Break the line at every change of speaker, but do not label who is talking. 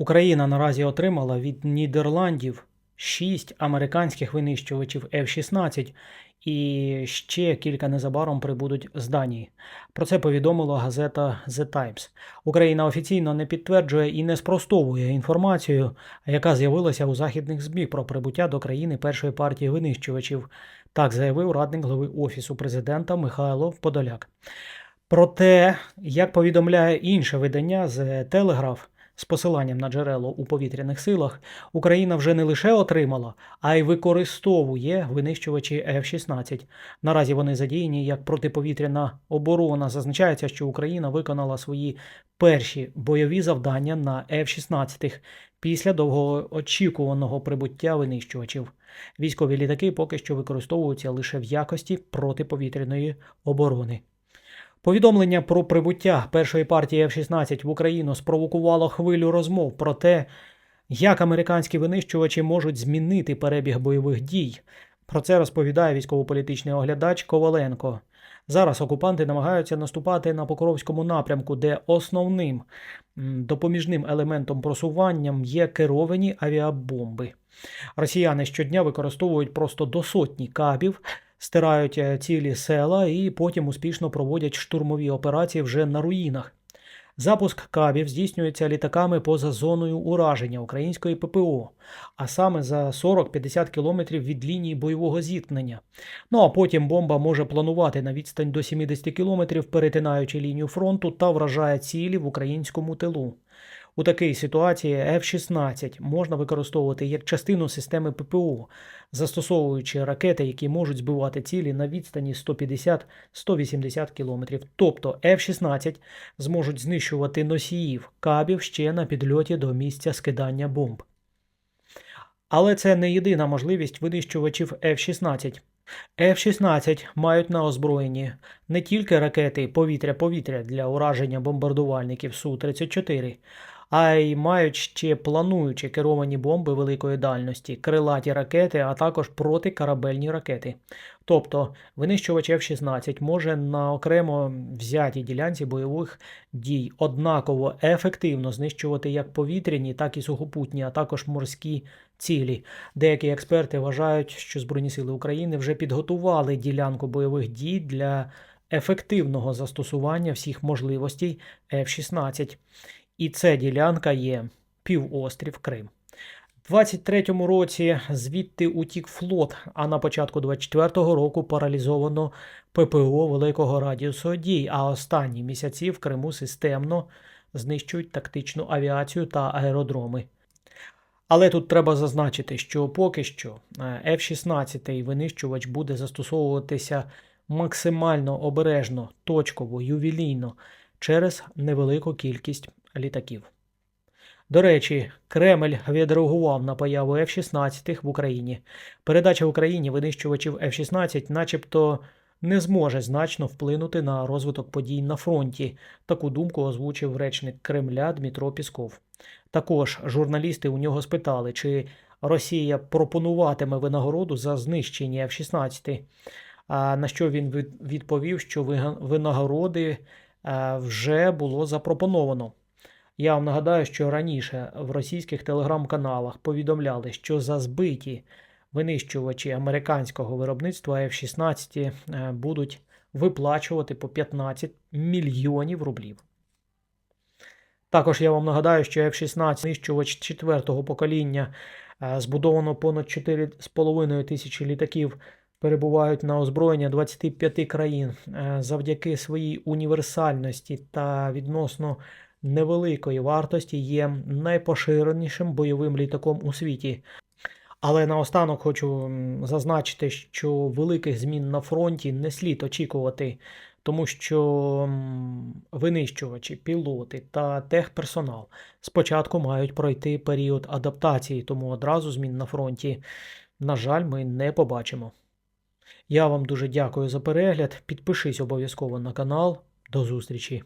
Україна наразі отримала від Нідерландів 6 американських винищувачів F-16 і ще кілька незабаром прибудуть з Данії. Про це повідомила газета The Times. Україна офіційно не підтверджує і не спростовує інформацію, яка з'явилася у західних ЗМІ про прибуття до країни першої партії винищувачів. Так заявив радник глави Офісу президента Михайло Подоляк. Проте, як повідомляє інше видання з Телеграф з посиланням на джерело у повітряних силах, Україна вже не лише отримала, а й використовує винищувачі F-16. Наразі вони задіяні як протиповітряна оборона. Зазначається, що Україна виконала свої перші бойові завдання на F-16 після довгоочікуваного прибуття винищувачів. Військові літаки поки що використовуються лише в якості протиповітряної оборони. Повідомлення про прибуття першої партії F-16 в Україну спровокувало хвилю розмов про те, як американські винищувачі можуть змінити перебіг бойових дій. Про це розповідає військово-політичний оглядач Коваленко. Зараз окупанти намагаються наступати на Покровському напрямку, де основним допоміжним елементом просуванням є керовані авіабомби. Росіяни щодня використовують просто до сотні кабів, стирають е, цілі села і потім успішно проводять штурмові операції вже на руїнах. Запуск кабів здійснюється літаками поза зоною ураження української ППО, а саме за 40-50 кілометрів від лінії бойового зіткнення. Ну а потім бомба може планувати на відстань до 70 кілометрів, перетинаючи лінію фронту та вражає цілі в українському тилу. У такій ситуації F-16 можна використовувати як частину системи ППО, застосовуючи ракети, які можуть збивати цілі на відстані 150-180 км. Тобто F-16 зможуть знищувати носіїв кабів ще на підльоті до місця скидання бомб. Але це не єдина можливість винищувачів F-16. F-16 мають на озброєнні не тільки ракети повітря-повітря для ураження бомбардувальників Су-34, а й мають ще плануючі керовані бомби великої дальності, крилаті ракети, а також протикорабельні ракети. Тобто винищувач F-16 може на окремо взятій ділянці бойових дій однаково ефективно знищувати як повітряні, так і сухопутні, а також морські цілі. Деякі експерти вважають, що Збройні сили України вже підготували ділянку бойових дій для ефективного застосування всіх можливостей F-16. І це ділянка є півострів Крим. У 23-му році звідти утік флот, а на початку 24-го року паралізовано ППО великого радіусу дій, а останні місяці в Криму системно знищують тактичну авіацію та аеродроми. Але тут треба зазначити, що поки що е, F-16 винищувач буде застосовуватися максимально обережно, точково, ювілійно через невелику кількість літаків. До речі, Кремль відреагував на появу F-16 в Україні. Передача Україні винищувачів F-16 начебто не зможе значно вплинути на розвиток подій на фронті. Таку думку озвучив речник Кремля Дмитро Пісков. Також журналісти у нього спитали, чи Росія пропонуватиме винагороду за знищення F-16. А на що він відповів, що винагороди е, вже було запропоновано. Я вам нагадаю, що раніше в російських телеграм-каналах повідомляли, що за збиті винищувачі американського виробництва F-16 е, будуть виплачувати по 15 мільйонів рублів. Також я вам нагадаю, що F-16 винищувач четвертого покоління е, збудовано понад 4,5 тисячі літаків. Перебувають на озброєння 25 країн Е, завдяки своїй універсальності та відносно невеликої вартості є найпоширенішим бойовим літаком у світі. Але наостанок хочу зазначити, що великих змін на фронті не слід очікувати, тому що винищувачі, пілоти та техперсонал спочатку мають пройти період адаптації, тому одразу змін на фронті, на жаль, ми не побачимо. Я вам дуже дякую за перегляд. Підпишись обов'язково на канал. До зустрічі!